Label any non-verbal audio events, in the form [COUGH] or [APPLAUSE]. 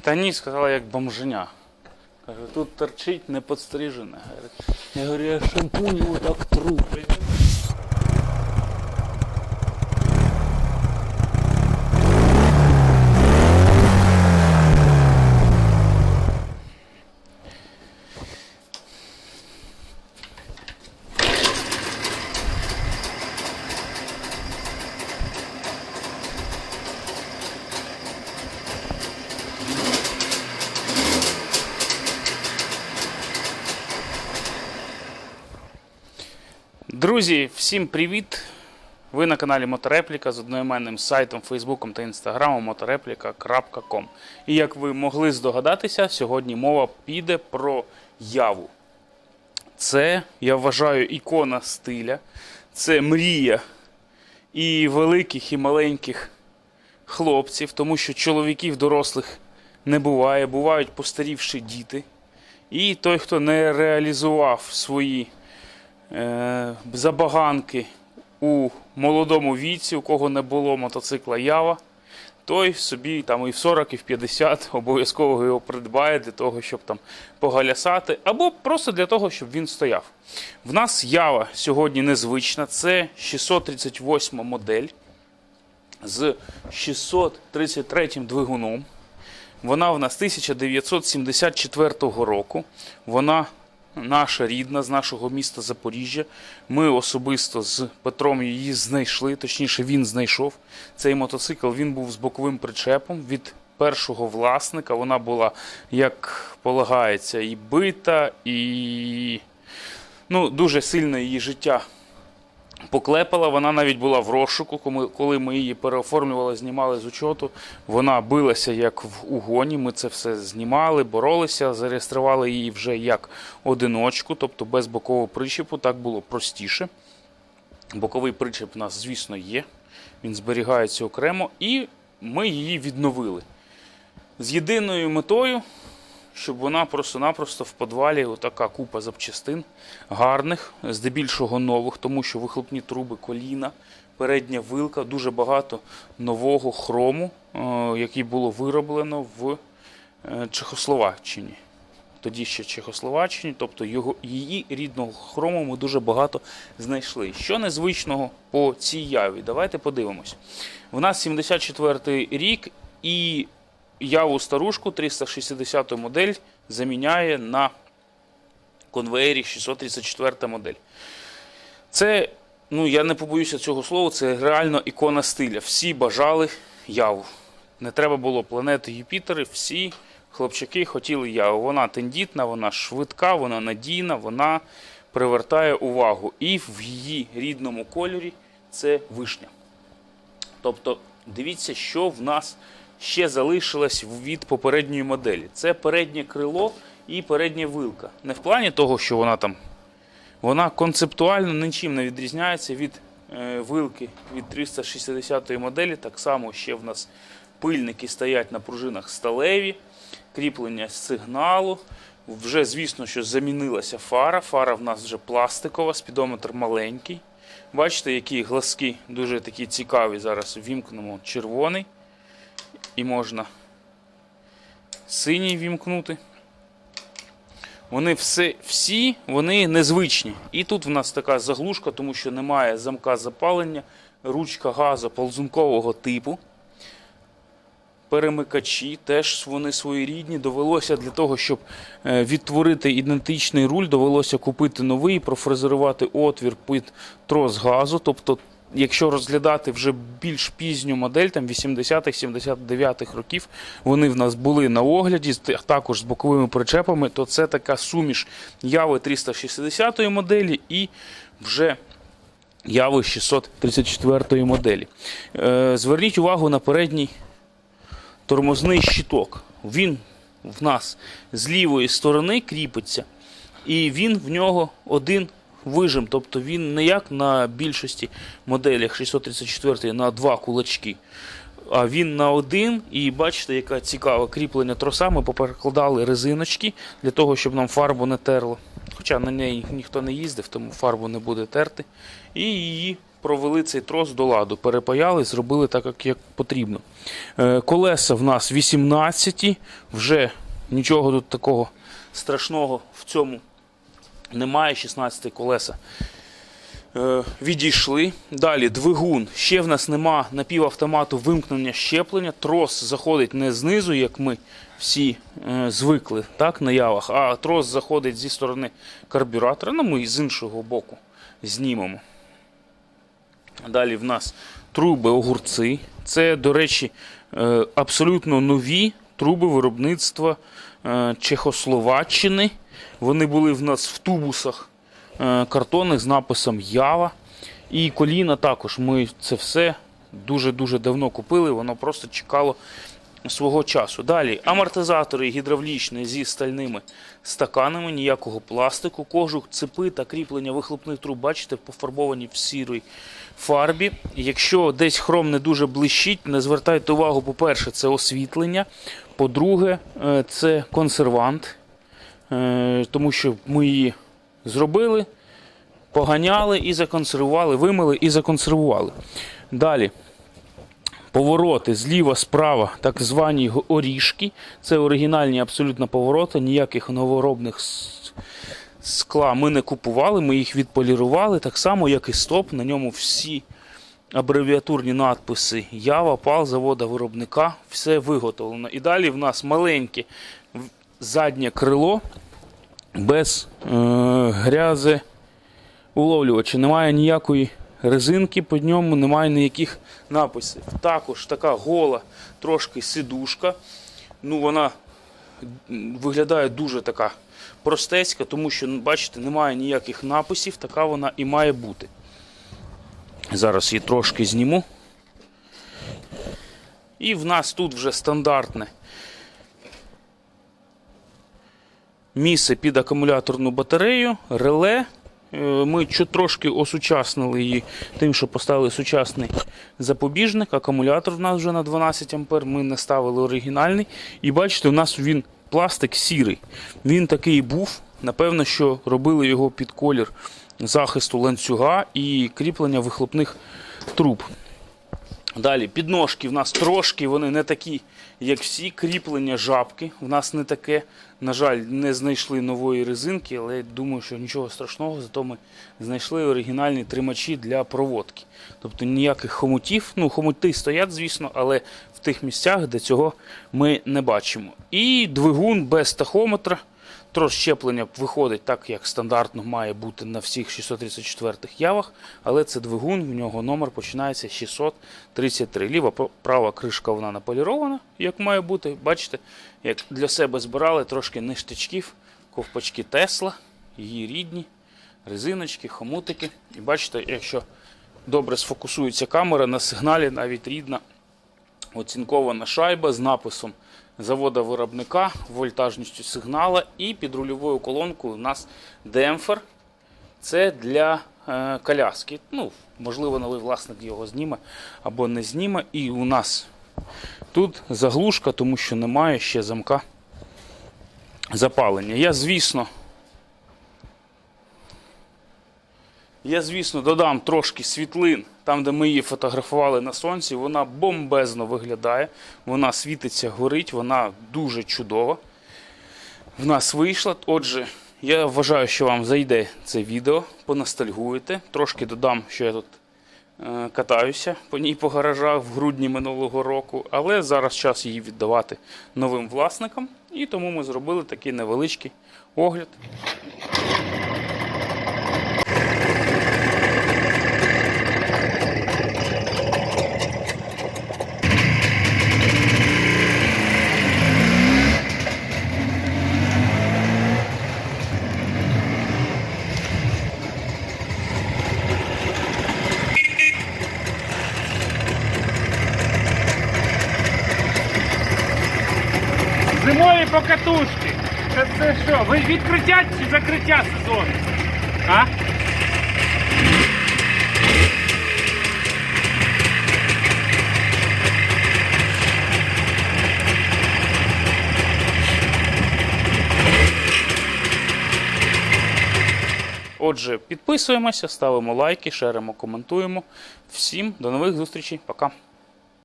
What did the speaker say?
Та ні, сказала як бомженя. Кажу, тут торчить неподстрижене. Я говорю, я шампунь його так тру. Друзі, всім привіт! Ви на каналі Моторепліка з одноіменним сайтом, Фейсбуком та Інстаграмом motoreplika.com. І як ви могли здогадатися, сьогодні мова піде про яву. Це, я вважаю, ікона стиля, це мрія і великих, і маленьких хлопців, тому що чоловіків дорослих не буває, бувають постарівші діти. І той, хто не реалізував свої забаганки у молодому віці, у кого не було мотоцикла Ява, той собі там і в 40, і в 50 [LAUGHS] обов'язково його придбає для того, щоб там погалясати, або просто для того, щоб він стояв. В нас Ява сьогодні незвична, це 638 модель з 633 двигуном. Вона в нас 1974 року. Вона наша рідна з нашого міста Запоріжжя. Ми особисто з Петром її знайшли, точніше, він знайшов цей мотоцикл. Він був з боковим причепом від першого власника. Вона була, як полагається, і бита, і ну, дуже сильно її життя поклепала. Вона навіть була в розшуку, коли- ми її переоформлювали, знімали з учету. Вона билася як в угоні. Ми це все знімали, боролися, зареєстрували її вже як одиночку, тобто без бокового причепу. Так було простіше. Боковий причеп у нас, звісно, є. Він зберігається окремо, і ми її відновили з єдиною метою, щоб вона просто-напросто в подвалі отака купа запчастин гарних, здебільшого нових, тому що вихлопні труби, коліна, передня вилка, дуже багато нового хрому, е, який було вироблено в е, Чехословаччині. Тоді ще Чехословаччині, тобто його, її рідного хрому ми дуже багато знайшли. Що незвичного по цій яві? Давайте подивимось. У нас 74-й рік і яву старушку 360 модель заміняє на конвеєрі 634 модель. Це, ну я не побоюся цього слова, це реально ікона стиля. Всі бажали яву. Не треба було планети Юпітери, всі хлопчаки хотіли яву. Вона тендітна, вона швидка, вона надійна, вона привертає увагу. І в її рідному кольорі це вишня. Тобто, дивіться, що в нас ще залишилось від попередньої моделі. Це переднє крило і передня вилка. Не в плані того, що вона там. Вона концептуально нічим не відрізняється від е, вилки від 360 моделі. Так само ще в нас пильники стоять на пружинах сталеві, кріплення сигналу. Вже, звісно, що замінилася фара. Фара в нас вже пластикова, спідометр маленький. Бачите, які глазки дуже такі цікаві. Зараз вімкнемо червоний. І можна синій вімкнути. Вони все, всі вони незвичні. І тут в нас така заглушка, тому що немає замка запалення, ручка газу ползункового типу. Перемикачі теж вони своєрідні. Довелося для того, щоб е, відтворити ідентичний руль, довелося купити новий, профрезерувати отвір під трос газу. Тобто, якщо розглядати вже більш пізню модель, там 80-х, 79-х років, вони в нас були на огляді, також з боковими причепами, то це така суміш Яви 360-ї моделі і вже Яви 634 моделі. Е, Зверніть увагу на передній тормозний щиток. Він в нас з лівої сторони кріпиться, і він в нього один вижим. Тобто він не як на більшості моделях 634 на два кулачки. А він на один, і бачите, яке цікаве кріплення троса. Ми поперекладали резиночки для того, щоб нам фарбу не терло. Хоча на неї ніхто не їздив, тому фарбу не буде терти. І її провели цей трос до ладу, перепаяли, зробили так, як, як потрібно. Е, колеса в нас 18, вже нічого тут такого страшного в цьому немає. 16 колеса е, відійшли. Далі двигун. Ще в нас нема напівавтомату вимкнення щеплення. Трос заходить не знизу, як ми всі е, звикли так, на явах, а трос заходить зі сторони карбюратора. Ну, ми з іншого боку знімемо. Далі в нас труби огурці. Це, до речі, е, абсолютно нові труби виробництва е, Чехословаччини. Вони були в нас в тубусах е, картонних з написом Ява. І коліна також. Ми це все дуже-дуже давно купили, воно просто чекало свого часу. Далі амортизатори гідравлічні зі стальними стаканами, ніякого пластику, кожух, цепи та кріплення вихлопних труб, бачите, пофарбовані в сірій фарбі. Якщо десь хром не дуже блищить, не звертайте увагу, по-перше, це освітлення. По-друге, е, це консервант, е, тому що ми її зробили, поганяли і законсервували, вимили і законсервували. Далі. Повороти зліва, справа, так звані оріжки. Це оригінальні абсолютно повороти, ніяких новоробних скла ми не купували, ми їх відполірували, так само, як і стоп. На ньому всі абревіатурні надписи Ява, пал, завода виробника, все виготовлено. І далі в нас маленьке заднє крило без е, грязи уловлювача. Немає ніякої резинки по ньому, немає ніяких написів. Також така гола, трошки сидушка. Ну, вона виглядає дуже така простецька, тому що, бачите, немає ніяких написів, така вона і має бути. Зараз її трошки зніму. І в нас тут вже стандартне місце під акумуляторну батарею, реле. Е, Ми трошки осучаснили її тим, що поставили сучасний запобіжник. Акумулятор в нас вже на 12 А. Ми не ставили оригінальний. І бачите, у нас він пластик сірий. Він такий був. Напевно, що робили його під колір захисту ланцюга і кріплення вихлопних труб. Далі, підножки в нас трошки, вони не такі, як всі. Кріплення жабки. В нас не таке. На жаль, не знайшли нової резинки, але думаю, що нічого страшного, зато ми знайшли оригінальні тримачі для проводки. Тобто ніяких хомутів. Ну, хомути стоять, звісно, але тих місцях, де цього ми не бачимо. І двигун без тахометра. Трос щеплення виходить так, як стандартно має бути на всіх 634-х явах, але це двигун, в нього номер починається 633. Ліва права кришка вона наполірована, як має бути. Бачите, як для себе збирали трошки ништячків, ковпачки Тесла, її рідні, резиночки, хомутики. І бачите, якщо добре сфокусується камера, на сигналі навіть рідна оцінкована шайба з написом завода виробника, вольтажністю сигнала і під рульовою колонкою у нас демпфер. Це для е, коляски. Ну, можливо, новий власник його зніме або не зніме. І у нас тут заглушка, тому що немає ще замка запалення. Я, звісно, Я, звісно, додам трошки світлин там, де ми її фотографували на сонці. Вона бомбезно виглядає, вона світиться, горить, вона дуже чудова. В нас вийшла. Отже, я вважаю, що вам зайде це відео, поностальгуєте. Трошки додам, що я тут е, катаюся по ній по гаражах в грудні минулого року, але зараз час її віддавати новим власникам. І тому ми зробили такий невеличкий огляд. Покатушки. Це, це що? Ви відкриття чи закриття сезону? А? Отже, підписуємося, ставимо лайки, шеримо, коментуємо. Всім до нових зустрічей. Пока.